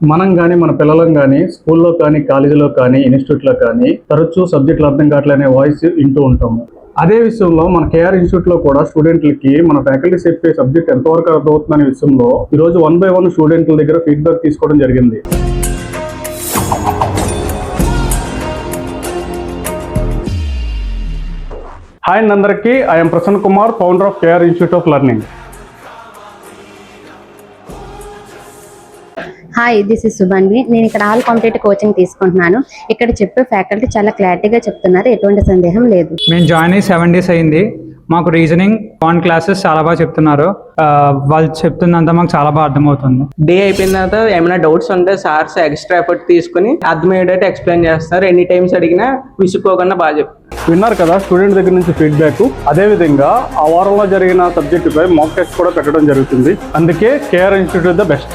మనం కానీ మన పిల్లలం కానీ స్కూల్లో కానీ కాలేజీలో కానీ ఇన్స్టిట్యూట్లో కానీ తరచూ సబ్జెక్టులు అర్థం కావట్లనే వాయిస్ వింటూ ఉంటాము. అదే విషయంలో మన కేఆర్ ఇన్స్టిట్యూట్లో కూడా స్టూడెంట్లకి మన ఫ్యాకల్టీ చెప్పే సబ్జెక్ట్ ఎంతవరకు అర్థమవుతుందనే విషయంలో ఈరోజు వన్ బై వన్ స్టూడెంట్ల దగ్గర ఫీడ్బ్యాక్ తీసుకోవడం జరిగింది. హాయ్ అందరికీ. I'm Prasanna Kumar founder of KR institute of learning. Hi this is Subhanvi నేను ఇక్కడ ఆల్ కాంపిటేటివ్ కోచింగ్ తీసుకుంటున్నాను. ఇక్కడ చెప్పే ఫ్యాకల్టీ చాలా క్లారిటీగా చెప్తున్నారు. ఎటువంటి సందేహం లేదు. మేము జాయిన్ అయ్యి సెవెన్ డేస్ అయింది. మాకు రీజనింగ్ కాన్ క్లాసెస్ చాలా బాగా చెప్తున్నారు. వాళ్ళు చెప్తుందంతా మాకు చాలా బాగా అర్థమవుతుంది. డే అయిపోయిన తర్వాత ఏమైనా డౌట్స్ ఉంటే సార్స్ ఎక్స్ట్రా ఎఫర్ట్ తీసుకుని అర్థమయ్యేటట్టు ఎక్స్ప్లెయిన్ చేస్తారు. ఎన్ని టైమ్స్ అడిగినా విసుక్కోకుండా బాగా చెప్తారు. విన్నారు కదా స్టూడెంట్ దగ్గర నుంచి ఫీడ్బ్యాక్ అదేవిధంగా ఆ వారంలో జరిగిన సబ్జెక్టుపై మాక్ టెస్ట్ కూడా పెట్టడం జరుగుతుంది. అందుకే కేఆర్ ఇన్స్టిట్యూట్ ద బెస్ట్